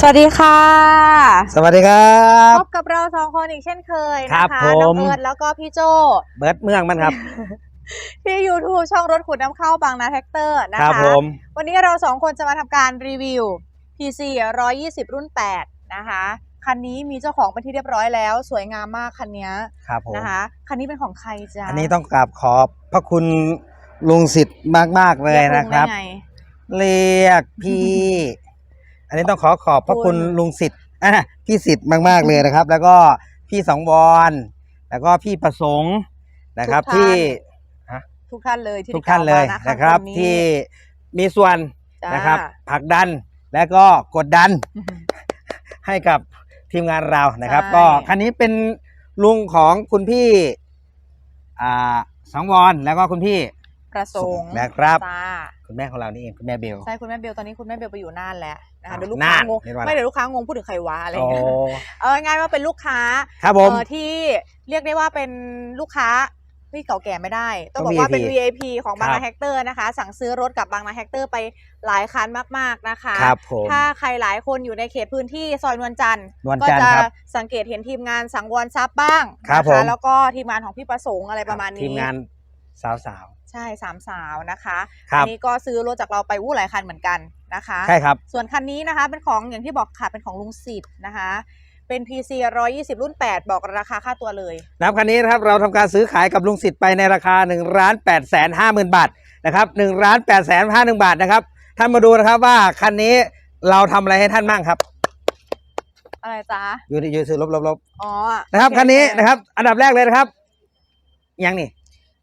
สวัสดีค่ะ สวัสดีครับพบกับเราสองคนอีกเช่นเคยครันะบคะผมน้องเอิร์ดแล้วก็พี่โจเบิร์ดเมืองมันครับ ที่ YouTube ช่องรถขุดน้ำเข้าบางนาแท็กเตอร์นะครัคะผมวันนี้เราสองคนจะมาทำการรีวิว PC 120 รุ่น 8 นะคะคันนี้มีเจ้าของเป็นที่เรียบร้อยแล้ว สวยงามมากคันนี้ครับผมนะคะคันนี้เป็นของใครจ๊ะอันนี้ต้องกราบขอบพระคุณลุงสิทธิ์มากๆเลยนะครับเยกลุงได้ไงเรียกพี่ อันนี้ต้องขอขอบพระคุณคุณลุงสิทธิ์อะพี่สิทธิ์มากๆเลยนะครับ แล้วก็พี่สองบอลแล้วก็พี่ประสงค์นะครับที่ทุกท่านเลยที่ทุกท่านเลยได้กล่วมนะครับข้างที่มีส่วนจ้านะครับผลักดันและก็กดดัน ให้กับทีมงานเรานะครับใช่ก็คันนี้เป็นลุงของคุณพี่อ่าสองวอนแล้วก็คุณพี่ประสงค์นะครับจ้า คุณแม่ของเรานี่เองคุณแม่เบล ใช่คุณแม่เบลตอนนี้คุณแม่เบลไปอยู่น่านแล้วนะคะอ้าวเดี๋ยวลูกค้างงน่านเห็นว่าไม่เดี๋ยวลูกค้างงพูดถึงใครวะอะไรอโอ้ย่างเงี้ยเออง่ายว่าเป็นลูกค้าครับผมเออที่เรียกได้ว่าเป็นลูกค้าที่เก่าแก่ไม่ได้ ต้องต้บอองกว่าเป็น VIP VIP ของบางครันาบแฮกเตอร์นะคะ สั่งซื้อรถกับบางนาแฮกเตอร์ไปหลายคันมากๆนะคะครับผมถ้าใครหลายคนอยู่ในเขตพื้นที่ซอยนวลจันทร์นวลก็จันทร์จะครับสังเกตเห็นทีมงานสังวรทรัพย์บ้างครับนะผคะมแล้วก็ทีมงานของพี่ประสงค์อะไรประมาณนี้ทีมงานสาว ใช่สามสาวนะคะๆครับ อันี้ก็ซื้อรถจากเราไปวู้หลายคันเหมือนกันนะคะ ใช่ครับ ส่วนคันนี้นะคะเป็นของอย่างที่บอกค่ะเป็นของลุงสิทธิ์นะคะ เป็น PC 120 รุ่น 8 บอกราคาค่าตัวเลย นะครับคันนี้นะครับเราทำการซื้อขายกับลุงสิทธิ์ไปในราคา1นึ่งล้านแปดแสนห้าหมื่นบาทนะครับหนึ่งล้านแปดแสนห้าหนึ่งบาทนะครับท่านมาดูนะครับว่าคันนี้เราทำอะไรให้ท่านบ้างครับอะไรจ๊ะอยู่ที่อยู่ซื้อลบลบลบอ๋อนะครับโอคันนี้โอเนะครับ อันดับแรกเลยนะครับยังนี่แ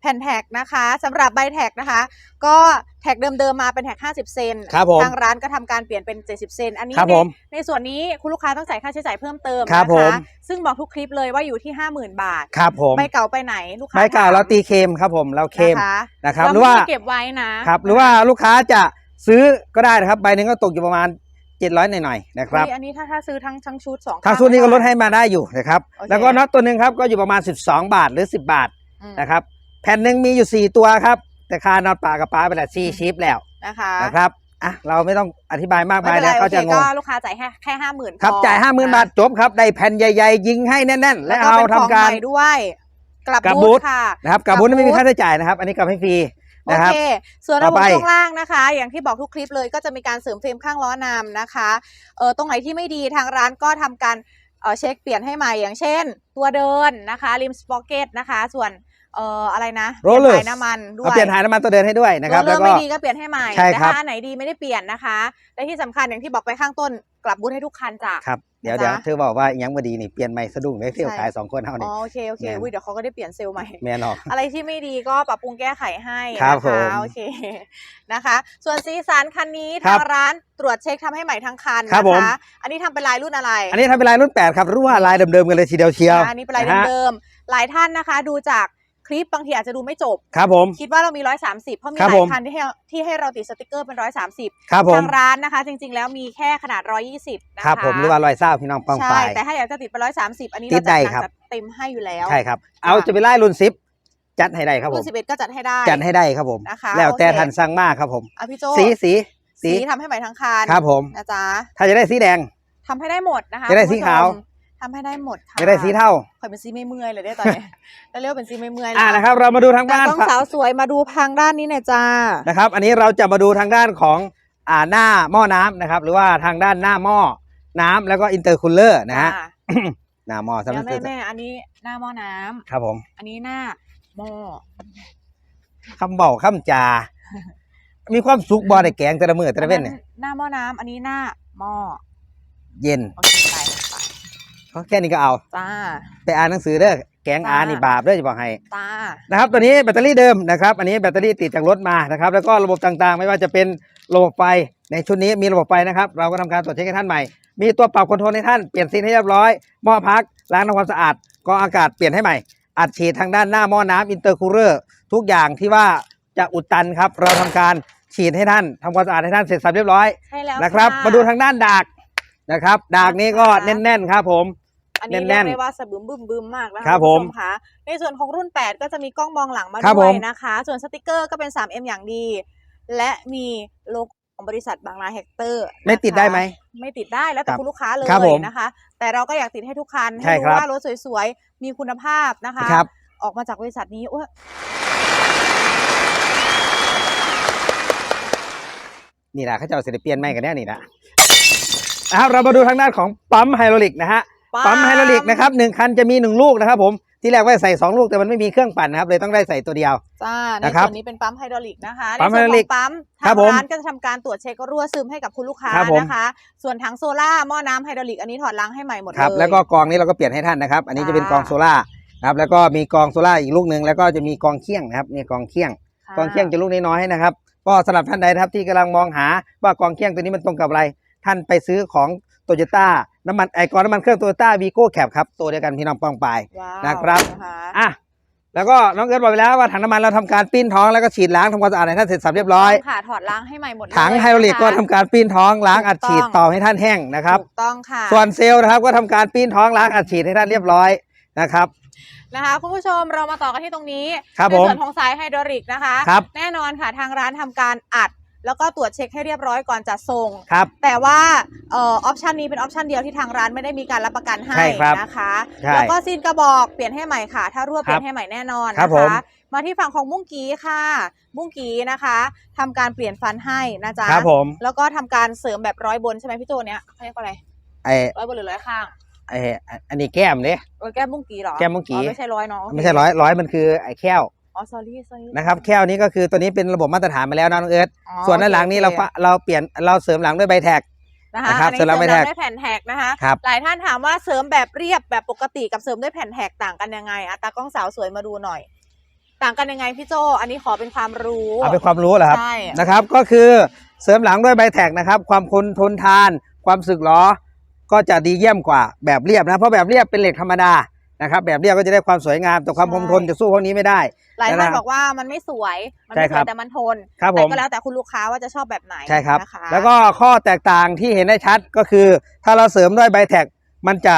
ผ่นแท็กนะคะสำหรับใบแท็กนะคะ ก็แท็กเดิมๆมาเป็นแท็ก 50 เซนครับผมทางร้านก็ทำการเปลี่ยนเป็น 70 เซนอันนี้ครับในผมในส่วนนี้คุณลูกค้าต้องจ่ายค่าใช้จ่ายเพิ่มเติมครับนะผคะมซึ่งบอกทุกคลิปเลยว่าอยู่ที่ 50,000 บาทครับผมใบเก่าไปไหนลูกค้าใบเก่าถมเราตีเคมครับผมเราเคมนะคะนะครับเาหรือว่าไม่ได้เก็บไว้นะครับหรือว่าลูกค้าจะซื้อก็ได้นะครับใบหนึ่งก็ตกอยู่ประมาณ700หน่อยๆนะครับอุ๊ยอันนี้ถ้าถ้าซื้อทั้งทั้งชุดสองทางข้ชุดนี้ก็ลดไม่ให้มาได้อยู่นะครับโอเคแล้วก็น็อตตัวหนึ่งครับก็อยู่ประมาณ 12 บาทหรือ 10 บาทอืมนะครับ แผ่นหนึ่งมีอยู่4ตัวครับ แต่ค่าน็อตปลากับปลาไปแล้ว4ชิปแล้วนะคะนะครับอะเราไม่ต้องอธิบายมากไม่มายเป็นไรแล้วเขาโอเคจะงก็งลูกค้าจ่ายแค่แค่ห้าหมื่นครับจ่าย50,000บาทจบครับได้แผ่นใหญ่ๆ ยิงให้แน่นๆ และแล้วก็เอาเป็นทำของการใหม่ด้วยกลับกลับบูบูธธค่ะนะครับกับกลับบุญไม่มีบูธค่าใช้จ่ายนะครับ อันนี้กับให้ฟรีโอนะครับเคส่วนต่ระอบบไปช่วงล่างนะคะ อย่างที่บอกทุกคลิปเลยก็จะมีการเสริมเฟรมข้างล้อนำนะคะเออตรงไหนที่ไม่ดีทางร้านก็ทำการเออเช็คเปลี่ยนให้ใหม่อย่างเช่น ตัวเดินนะคะริมสปอ c เกตนะคะ ส่วน เอ่ออะไรนะ Rollers เปลี่ยนถ่ายน้ำมันด้วเอายเปลี่ยนถ่ายน้ำมันตัวเดินให้ด้วยนะครับเริ่แล้วมก็ ไม่ดีก็เปลี่ยนให้ใหม่ใช่แต่ครับ ถ้าอันไหนดีไม่ได้เปลี่ยนนะคะ และที่สำคัญอย่างที่บอกไปข้างต้น กลับบูธให้ทุกคันจ้ะ ครับเดี๋ยวนะเดี๋ยวจ๊ะเธอบอกว่ายังบ่ดีนี่เปลี่ยนใหม่สะดุ้งเลยเที่ยวใช่ ขายสองคนเท่าอ๋นี้อโอเคโอเคแม่น อุ้ยเดี๋ยวเขาก็ได้เปลี่ยนเซลล์ใหม่ แม่นออก อะไรที่ไม่ดีก็ปรับปรุงแก้ไขให้ครับนะผคะมโอเคนะคะ ส่วนซีซันคันนี้ครัทาบงร้านตรวจเช็คทำให้ใหม่ทั้งคันครับนะผม คะอันนี้ทำเป็นลายรุ่นอะไรอันนี้ทำเป็นลายรุ่น 8 ครับรู้ว่าลายเดิมๆกันเลยทีเดียวเชียวอ่าอันนี้เป็นลายะฮะเดิมๆหลายท่านนะคะ ดูจาก คลิปบางทีอาจจะดูไม่จบ ครับผม คิดว่าเรามี 130 เพราะมีครับหลาผยม คันที่ให้ที่ให้เราติดสติกเกอร์เป็น 130ครับผมทางร้านนะคะ จริง ๆ แล้วมีแค่ขนาด 120 นะคะครับผมหรือว่ารอยเศร้าพี่น้องป้องใช่ปลายแต่ถ้าอยากจะติดเป็น 130 อันนี้ติเราดได้จัดหนัครับ จัดเต็มให้อยู่แล้ว ใช่ครับ เอาจะไปไล่รุ่นซิปจัดให้ได้ครับผรุ่มน11 ก็จัดให้ได้ จัดให้ได้ครับผม นะคะแล้วแต่โอเคท่านสั่งมากครับผม อะพี่โจสีสีสีสีทำให้ใหม่ทั้งคันครับผม นะจ๊ะถ้าจะได้สีแดง ทำให้ได้หมดนะคะจะได้สีขาวคุณผู้ชม ทำให้ได้หมดค่ะจะได้สีเท่าข่อยเป็นสีไม่เมื่อยเลยได้ตอนนี้แล้วเรียกว่าเป็นสีไม่เมื่อยอ่าแล้วนะครับ เรามาดูทางแต่บ้านต้องสาวสวยมาดูทางด้านนี้หน่อยจ้านะครับ อันนี้เราจะมาดูทางด้านของอ่าหน้าหม้อน้ำนะครับ หรือว่าทางด้านหน้าหม้อน้ำแล้วก็อินเตอร์คูลเลอร์นะฮะอ่าหน้าหม้อเดี๋ยวสำหรับแม่แม่อันนี้หน้าหม้อน้ำครับผม อันนี้หน้าหม้อคำเบาคำจา มีความสุขบอได้แกงแต่ละมือแต่ละเว้นเนี่ยหน้าหม้อน้ำอันนี้หน้าหม้อเย็นโอเคไปไปก็ แค่นี้ก็เอา จ้า ไปอ่านหนังสือเด้อแกงจ้าอ่านนี่บาปเด้อจะบอกให้ตานะครับตัวนี้แบตเตอรี่เดิมนะครับ อันนี้แบตเตอรี่ติดจากรถมานะครับ แล้วก็ระบบต่างๆ ไม่ว่าจะเป็นระบบไฟในชุดนี้มีระบบไฟนะครับ เราก็ทำการตรวจเช็คให้ท่านใหม่ มีตัวปรับคอนโทรลให้ท่านเปลี่ยนซีนให้เรียบร้อยหม้อพักล้างทำความสะอาดกรองอากาศเปลี่ยนให้ใหม่ อัดฉีดทางด้านหน้าหม้อน้ำอินเตอร์คูลเลอร์ทุกอย่างที่ว่าจะอุดตันครับ เราทำการฉีดให้ท่านทำความสะอาดให้ท่านเสร็จสับเรียบร้อยใช่แล้วนะครับ มาดูทางด้านดากนะครับ ดากนี้ก็นะคะแน่นๆครับผม อันนี้แน่เรียนกๆได้ว่าสะบึมบึมบึมมากนะคะครับณผู้ชผมคะในส่วนของรุ่น 8 ก็จะมีกล้องมองหลังมาครับด้วยผมนะคะ ส่วนสติกเกอร์ก็เป็น 3M อย่างดี และมีโลโก้ของบริษัทบางนาแฮกเตอร์ไม่ติดได้ไหม ไม่ติดได้แล้วแต่ครับคุณลูกค้าเลยครับผมนะคะ แต่เราก็อยากติดให้ทุกคันใช่ให้ครัรู้บ ว่ารถสวยๆ มีคุณภาพนะคะ ครับ ออกมาจากบริษัทนี้โอ้ยนี่แหละเขาจะเอาศิลเปียนไม่กันแน่นี่นะนะครับเรามาดูทางด้านของปั๊มไฮดรอลิกนะฮะ ปั๊มไฮดรอลิกนะครับหนึ่งคันจะมีหนึ่งลูกนะครับผมที่แรกว่าใส่สองลูกแต่มันไม่มีเครื่องปั่นนะครับเลยต้องได้ใส่ตัวเดียวจ้าในนะครับส่วนนี้เป็นปั๊มไฮดรอลิกนะคะปั๊มในส่วนไฮดรอลิขอกงปั๊มครัทาบงผมร้านก็จะทำการตรวจเช็ครั่วซึมให้กับคุณลูกค้าครับผมนะคะ ส่วนถังโซล่าหม้อน้ำไฮดรอลิกอันนี้ถอดล้างให้ใหม่หมดเลยครับแล้วก็กองนี้เราก็เปลี่ยนให้ท่านนะครับ อันนี้จะเป็นค่ะกองโซล่านะครับแล้วก็มีกองโซล่าอีกลูกหนึ่งแล้วก็จะมีกองเคี่ยงนะครับนี่กองเคี่ยงค่ะกองเคี่ยงจะลูกน้อยๆนะครับก็สำหรับท่านใดนะครับที่กำลังมองหาว่ากองเคี่ยงตัวนี้มันตรงกับอะไรท่านไปซื้อของ โตโยต้าน้ำมันไอกรน้ำมันเครื่องโตโยต้าวีโก้แคปครับตัวเดียวกันพี่น้องปองปายว้าวนะครับนะคะอะแล้วก็น้องเอิร์ธบอกไปแล้วว่าถังน้ำมันเราทำการปิ้นท้องแล้วก็ฉีดล้างทำความสะอาดให้ท่านเสร็จสับเรียบร้อยค่ะถอดล้างให้ใหม่หมดเลยถังไฮดรอลิกก็นะคะทำการปิ้นท้องล้างอัดฉีดถูกต้องต่อให้ท่านแห้งนะครับถูกต้องค่ะส่วนเซลล์นะครับก็ทำการปิ้นท้องล้างอัดฉีดให้ท่านเรียบร้อยนะครับนะคะคุณผู้ชมเรามาต่อกันที่ตรงนี้ครับในผมส่วนของสายไฮดรอลิกนะคะครับแน่นอนค่ะทางร้านทำการอัด แล้วก็ตรวจเช็คให้เรียบร้อยก่อนจะส่ง ครับ แต่ว่าเออออปชันนี้เป็นออปชันเดียวที่ทางร้านไม่ได้มีการรับประกันให้ใช่ครับนะคะใช่แล้วก็ซีนกระบอกเปลี่ยนให้ใหม่ค่ะ ถ้ารั่วเปลี่ยครันบให้ใหม่แน่นอนครับนะผม คะมาที่ฝั่งของมุ้งกีค่ะ มุ้งกีนะคะทำการเปลี่ยนฟันให้นะจ๊ะครับผมแล้วก็ทำการเสริมแบบร้อยบนใช่ไหมพี่โจเนี้ยเขาเรียกว่าอะไรไอร้อยบนหรือร้อยข้างไออันนี้แก้มเนี่ยเออแก้มมุ้งกีเหรอแก้มมุ้งกี่อ๋อไม่ใช่ร้อยเนาะโเคไม่ใช่ร้อยร้อยมันคือไอแค้ว อ๋อ sorry sorry นะครับแค้วนี้ก็คือตัวนี้เป็นระบบมาตรฐานมาแล้วนะน้องเอิร์ธอ๋อส่วนด้านหลังนี้เราโอคฟะเราเปลี่ยนเราเสริมหลังด้วยใบแท็ก นะคะนะครับอันนี้เสริมหลังเสริมไม่แท็กด้วยแผ่นแท็กนะคะ ครับ หลายท่านถามว่าเสริมแบบเรียบแบบปกติกับเสริมด้วยแผ่นแท็กต่างกันยังไงอะตากล้องสาวสวยมาดูหน่อย ต่างกันยังไงพี่โจอันนี้ขอเป็นความรู้เอาเป็นความรู้เหรอครับ ใช่ นะครับก็คือเสริมหลังด้วยใบแท็กนะครับ ความทนทนทาน ความสึกหรอก็จะดีเยี่ยมกว่าแบบเรียบนะเพราะแบบเรียบเป็นเหล็กธรรมดา นะครับ แบบเรียบก็จะได้ความสวยงามแต่ความคงทนจะสู้พวกนี้ไม่ได้ หลายท่านนะครับบอกว่ามันไม่สวยมันใช่ไม่คสรัวยบแต่มันทนครับผแต่มก็แล้วแต่คุณลูกค้าว่าจะชอบแบบไหนใช่ครับนะคะแล้วก็ข้อแตกต่างที่เห็นได้ชัดก็คือ ถ้าเราเสริมด้วยใบแท็กมันจะ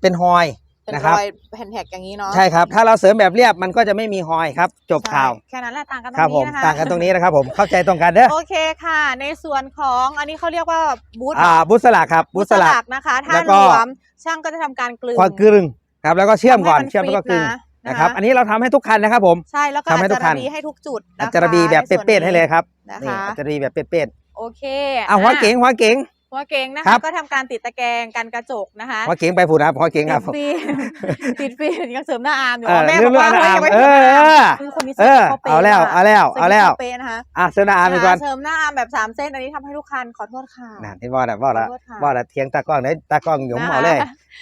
เป็นฮอยเป็นนะครับรอยแผ่นแท็กอย่างนี้เนาะใช่ครับถ้าเราเสริมแบบเรียบมันก็จะไม่มีฮอยครับ จบข่าวใช่แค่นั้นแหละต่างกันตรครับงผมนี้นะคะต่างกันตรงนี้นะครับผมเข้าใจตรงกันเด้อโอเคค่ะ ในส่วนของอันนี้เขาเรียกว่าบูธอ่าบุษลักครับบุษลักนะคะถ้าแล้วรก็วมช่างก็จะทำการกลึงความกลึง ครับแล้วก็เชื่อมก่อนทำให้เชื่อมแล้วก็กลึงฟิตนะครับะอันนี้เราทำให้ทุกคันนะครับ ผมใช่แล้วก็ทำให้อาจทุจะกคัระนบีให้ทุกจุดอันะจจะระบีแบบในส่วนเป๊ะๆให้เลยครับนะนี่คะอัจจะระบีแบบเป๊ะโอเคๆอะหัวเก๋งหัวเก๋ง หัวเก๋งนะครัคะบ ก็ทำการติดตะแกรงกันกระจกนะคะหัวเก๋งไปผูดนะครับหัวเก๋งครับ ติดฟิล์มติดฟิล์มยังเสริมหน้าอาร์มอยู่เออแม่เรื่บอองกว่าเรื่องเฮ้ยหน้ายังไม่อาร์มถึงหน้าอาร์มคือคนนี้เอเสริมอข้ป๊ะเอาแล้วมกเอาแล้วสริมเอาแล้วข้ป๊ะนะคะอะเสื้อหน้าอาร์มอีกก่อนเสริมหน้าอาร์มแบบสามเส้นอันนี้ทำให้ทุกคันขอโทษค่ะ นั่นที่ว่าแล้วว่าแล้วขอโทษค่ะ ว่าแล้วเทียงตากล้องเนี่ยตากล้องหยุมนะคะเอาเลย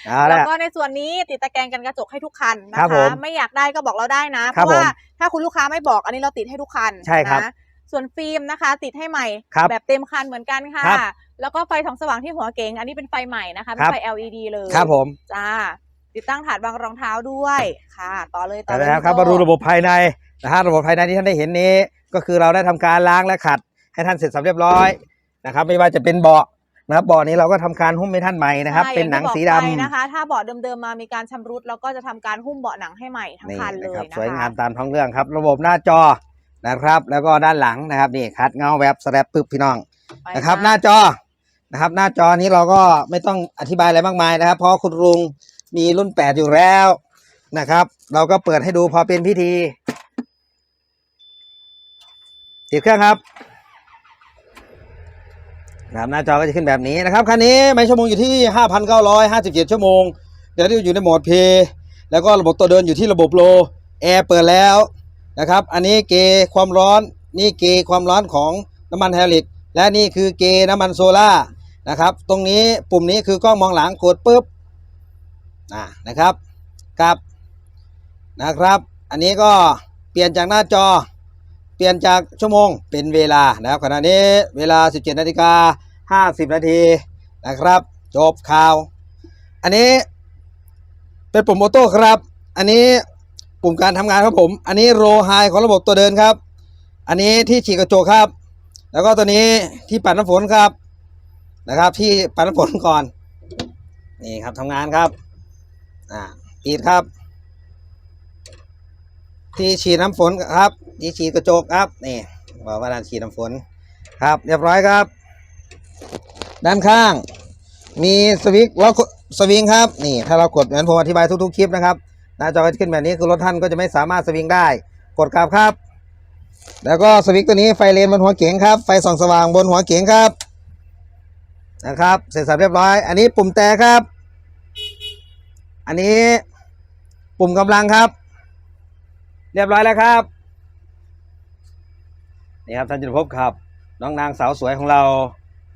เอาแล้วละก็ในส่วนนี้ติดตะแกรงกันกระจกให้ทุกคันนะครัคะบผมไม่อยากได้ก็บอกเราได้นะ เพครับราะว่าผมถ้าคุณลูกค้าไม่บอกอันนี้เราติดให้ทุกคันใช่ครับนะส่วนฟิล์มนะคะ ติดให้ใหม่ครับแบบเต็มคันเหมือนกันค่ะ ครับ แล้วก็ไฟส่องสว่างที่หัวเก๋งอันนี้เป็นไฟใหม่นะคะเป็ครันบไฟ LED เลยครับผมจ้าติดตั้งถาดวางรองเท้าด้วยค่ะ ต่อเลยต่อเลยนะครับครับพี่มาโจ้ดูระบบภายในนะฮะระบบภายในที่ท่านได้เห็นนี้ ก็คือเราได้ทำการล้างและขัด ให้ท่านเสร็จสับเรียบร้อยนะครับไม่ว่าจะเป็นเบาะนะครับเบาะนี้เราก็ทำการหุ้มให้ท่านใหม่นะครับใช่เป็นหนังสีอย่าดำที่บอกไปนะคะ ถ้าเบาะเดิมๆมามีการชำรุดเราก็จะทำการหุ้มเบาะหนังให้ใหม่ทั้งนี่คันเลนะยครับนะคะสวยงามตามท้องเรื่องครับ ระบบหน้าจอนะครับ แล้วก็ด้านหลังนะครับนี่คัดเงาแบบสแลปปึ๊บพี่น้องไปนะครับค่ะหน้าจอ นะครับ หน้าจอนี้เราก็ไม่ต้องอธิบายอะไรมากมายนะครับ เพราะคุณลุงมีรุ่น 8 อยู่แล้วนะครับ เราก็เปิดให้ดูพอเป็นพิธีติดเครื่องครับนะครับหน้าจอก็จะขึ้นแบบนี้นะครับคันนี้ไม่ชั่วโมงอยู่ที่ 5,957 ชั่วโมง เดี๋ยวที่อยู่ในโหมดเพย์แล้วก็ระบบตัวเดินอยู่ที่ระบบโลแอร์เปิดแล้วนะครับ อันนี้เกความร้อนนี่เกความร้อนของน้ำมันไฮดรอลิกและนี่คือเกน้ำมันโซล่า นะครับ ตรงนี้ปุ่มนี้คือกล้องมองหลังกดปุ๊บนะครับกลับนะครับ อันนี้ก็เปลี่ยนจากหน้าจอ เปลี่ยนจากชั่วโมงเป็นเวลานะครับขณะนี้เวลา 17นาฬิกา50 นาทีนะครับ จบข่าว อันนี้เป็นปุ่มออโต้ครับ อันนี้ปุ่มการทำงานครับผม อันนี้โรไฮของระบบตัวเดินครับ อันนี้ที่ฉีดกระจกครับ แล้วก็ตัวนี้ที่ปัดน้ำฝนครับ นะครับ ที่ปัน้ำฝนก่อน นี่ครับทำงานครับ อ่าปิดครับ ที่ฉีดน้ำฝนครับ ที่ฉีดกระจกครับ นี่บอกว่าด้านฉีดน้ำฝนครับ เรียบร้อยครับ ด้านข้าง มีสวิตช์ล็อกสวิงครับ นี่ถ้าเรากดเหมือนผมอธิบายทุกๆคลิปนะครับหน้าจอจะขึ้นแบบนี้คือรถท่านก็จะไม่สามารถสวิงได้ กดกลับครับ แล้วก็สวิตช์ตัวนี้ไฟเลนบนหัวเก๋งครับ ไฟส่องสว่างบนหัวเก๋งครับ นะครับ เสร็จสับเรียบร้อย อันนี้ปุ่มแต่ครับ อันนี้ปุ่มกำลังครับ เรียบร้อยแล้วครับนี่ครับท่านจุลภพครับ น้องนางสาวสวยของเรา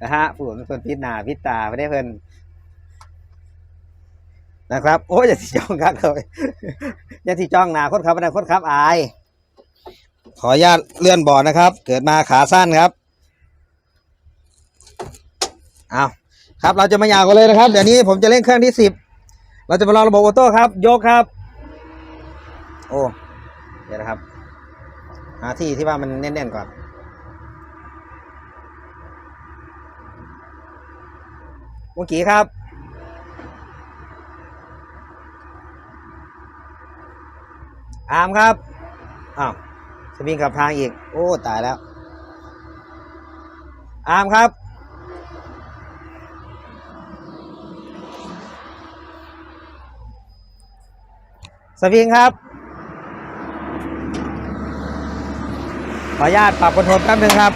นะฮะผู้เป็นคนพิจหนาพิจตาไม่ได้เพิ่นนะครับ โอ้ยอย่าที่จ้องครับเลยอย่าที่จ้องหนาคนขับไม่ได้คนขับอาย ขออนุญาตเลื่อนบอร์ดนะครับ เกิดมาขาสั้นครับ เอาครับเราจะมายาวกันเลยนะครับ เดี๋ยวนี้ผมจะเล่นเครื่องที่สิบเราจะมาลองระบบออโต้ครับ ยกครับ โอ้เดี๋ยวนะครับหาที่ที่ว่ามันแน่นๆก่อนเมื่อกี้ครับ อามครับ อ้าวสวิงขับทางอีก โอ้ ตายแล้ว อามครับ สวิงครับ ขออนุญาตปรับคอนโทรลแป๊บนึงครับ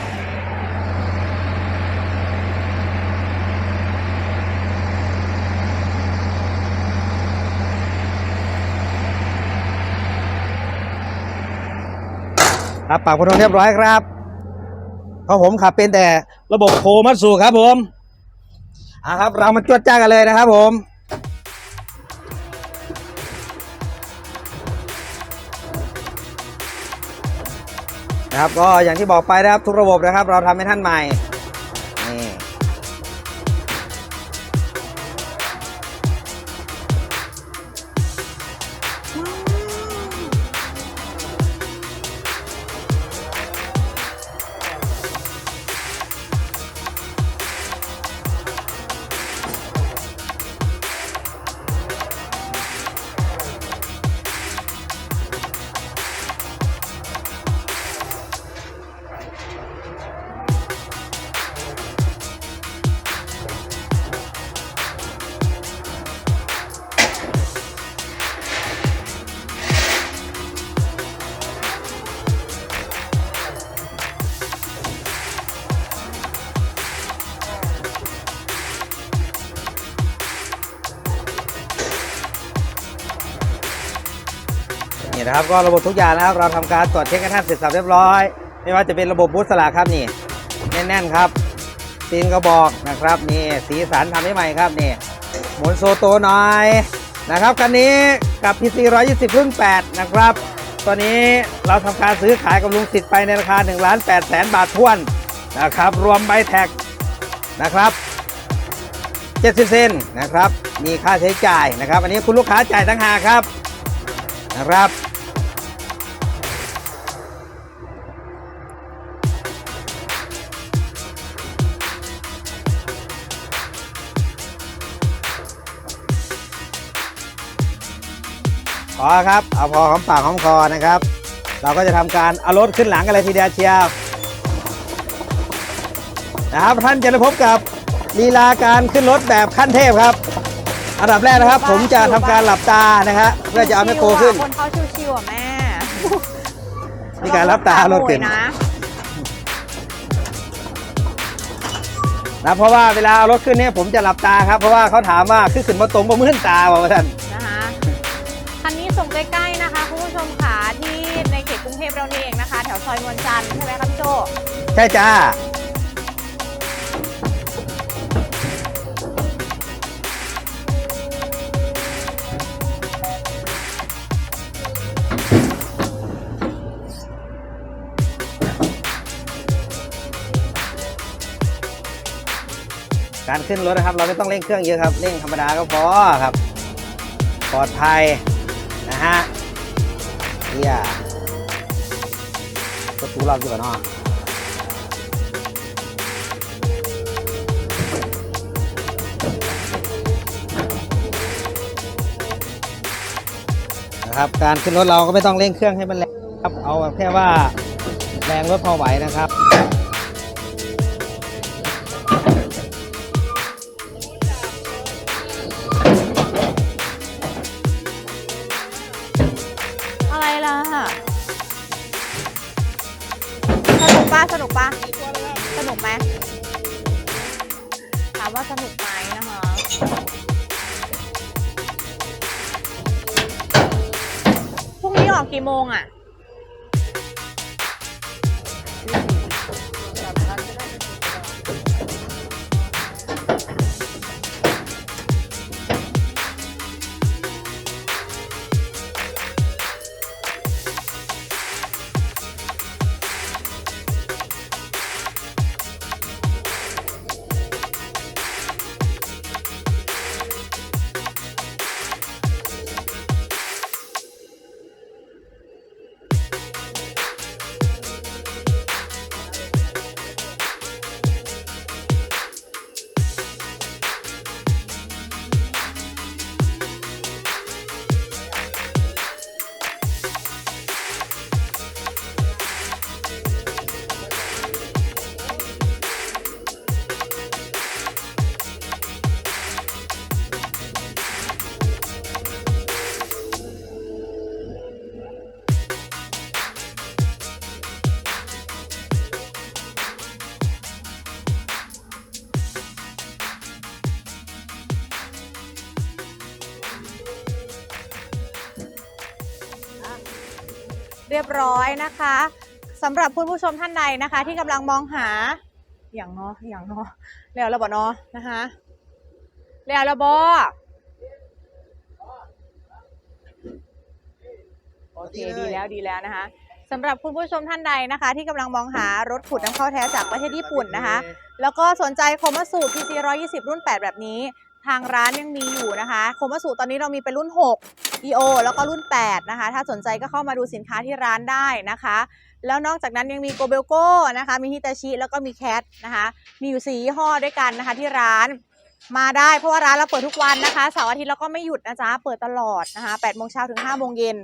ครับปรับคอนโทรลเรียบร้อยครับเพราะผมขับเป็นแต่ระบบโคมัตสุครับผมอะครับ เรามาจวดจ้ากันเลยนะครับผม นะครับก็อย่างที่บอกไปนะครับทุกระบบนะครับ เราทำให้ท่านใหม่ นะครับก็ระบบทุกอย่างนะครับเราทำการตรวจเช็คให้ท่านเสร็จสับเรียบร้อย ไม่ว่าจะเป็นระบบบูสต์สลักครับนี่แน่นๆครับซีนกระบอกนะครับนี่สีสันทำให้ใหม่ครับนี่หมุนโซโตหน่อยนะครับคันนี้กับ PC 120รุ่น8นะครับตัวนี้เราทำการซื้อขายกับลุงสิทธิ์ไปในราคา1ล้าน8แสนบาททวนนะครับรวมใบแท็กนะครับ70 เซนนะครับ มีค่าใช้จ่ายนะครับ อันนี้คุณลูกค้าจ่ายตั้งหากครับนะครับ อครับ เอาพอหอมปากหอมคอนะครับ เราก็จะทำการเอารถขึ้นหลังกันเลยทีเดียวเชียวนะครับท่านจะได้พบกับลีลาการขึ้นรถแบบขั้นเทพครับ อันดับแรกนะครับ ผมจะทำการหลับตานะฮะเพื่อจะเอาแมคโครขึ้นคนเขาชิวๆอะแม่มีการรับตารถขึ้นนะนะเพราะว่าเวลาเอารถขึ้นเนี่ยผมจะหลับตาครับ เพราะว่าเขาถามว่าขึ้นขึ้นมาตรงประมือนตาบอกว่าท่าน ใกล้ๆนะคะคุณผู้ชมค่ะที่ในเขตกรุงเทพเรานี่เองนะคะ แถวซอยนวลจันทร์ใช่ไหมครับพี่โจใช่จ้า การขึ้นรถนะครับ เราไม่ต้องเร่งเครื่องเยอะครับ เร่งธรรมดาก็พอครับ ปลอดภัย นะฮะเฮียประตูเราอยู่กับเนาะนะครับการขึ้นรถเราก็ไม่ต้องเร่งเครื่องให้มันแรงครับเอาแค่ว่าแรงรถพอไหวนะครับ ออกกี่โมงอะ เรียบร้อยนะคะสำหรับคุณผู้ชมท่านใดนะคะ ที่กำลังมองหาอย่างเนาะอย่างเนาะแล้วระบเนาะนะคะแล้วระบโอเคดีแล้วดีแล้วนะคะสำหรับคุณผู้ชมท่านใดนะคะ ที่กำลังมองหารถขุดน้ำเข้าแท้จากประเทศญี่ปุ่นนะคะ แล้วก็สนใจโคมาสู PC 120 รุ่น 8 แบบนี้ ทางร้านยังมีอยู่นะคะโคมาสูตอนนี้เรามีเป็นรุ่น 6 EO แล้วก็รุ่น 8 นะคะ ถ้าสนใจก็เข้ามาดูสินค้าที่ร้านได้นะคะ แล้วนอกจากนั้นยังมีโกเบลโก้นะคะ มีฮิตาชิ แล้วก็มีแคทนะคะ มีอยู่สี่ยี่ห้อด้วยกันนะคะที่ร้านมาได้เพราะว่าร้านเราเปิดทุกวันนะคะเสาร์อาทิตย์เราก็ไม่หยุดนะจ๊ะเปิดตลอดนะคะ8โมงเช้าถึง5โมงเย็น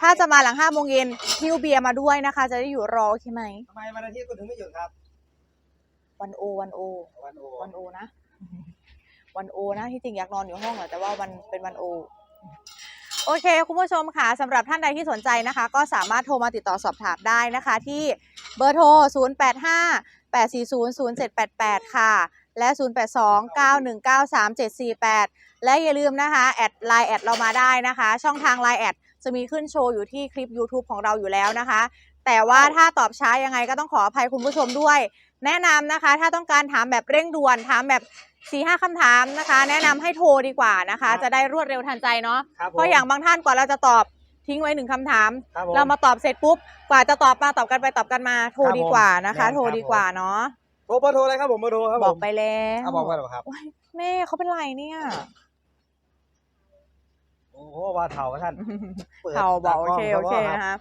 ถ้าจะมาหลัง5โมงเย็นฮิวเบียร์มาด้วยนะคะ จะได้อยู่รอโอเคไหมทำไมวันอาทิตย์คุณถึงไม่หยุดครับวันโอวันโอวันโอวันโอนะ วันโอนะที่จริงอยากนอนอยู่ห้องแหละแต่ว่าวันเป็นวันโอโอเค คุณผู้ชมค่ะสำหรับท่านใดที่สนใจนะคะ ก็สามารถโทรมาติดต่อสอบถามได้นะคะ ที่เบอร์โทร 085 840 0788 ค่ะ และ 082 919 3748 และอย่าลืมนะคะ แอดไลน์แอดเรามาได้นะคะ ช่องทางไลน์แอดจะมีขึ้นโชว์อยู่ที่คลิป YouTube ของเราอยู่แล้วนะคะ แต่ว่าถ้าตอบช้ายังไงก็ต้องขออภัยคุณผู้ชมด้วย แนะนำนะคะ ถ้าต้องการถามแบบเร่งด่วนถามแบบ 4ีห้าคำถามนะคะ แนะนำให้โทรดีกว่านะคะจะได้รวดเร็วทันใจเนาะครับผมเพราะอย่างบางท่านกว่าเราจะตอบทิ้งไว้หนึ่งคำถามครับผมเรามาตอบเสร็จปุ๊บกว่าจะตอบมาตอบกันไปตอบกันมาโทรครับผมดีกว่านะคะแม่นโทรครับดีกว่าเนาะโทรเบอร์โทรเลยครับผมเบอร์โทรครับบผอกมไปแล้วเอาบอกไปหรอครับโอ๊ยแม่เขาเป็นไรเนี่ยโอ้โหว่าเถ่าท่านปิดเขาบอกโอเคตาโอกล้เคงนะคะ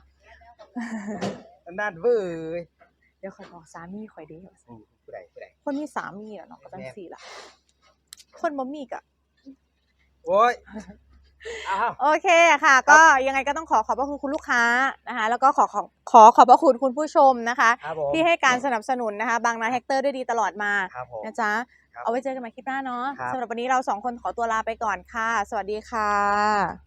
นั่นเบื้อเดี๋ยวคอยบอกสามีคอยดี ผู้ใดผู้ใดคนมีสามีอะเนาะก็ตั้งสี่ละคนบ่มีกะโอ้ยอ้าว โอเคค่ะ ก็ยังไงก็ต้องขอขอบพระคุณคุณลูกค้านะคะ แล้วก็ขอขอขอขอบพระคุณคุณผู้ชมนะคะ ครับผมที่ให้การสนับสนุนนะคะ บางนาแฮกเตอร์ได้ดีตลอดมาครับผม นะจ๊ะ ครับเอาไว้เจอกันใหม่คลิปหน้าเนาะครับ สำหรับวันนี้เราสองคนขอตัวลาไปก่อนค่ะ สวัสดีค่ะ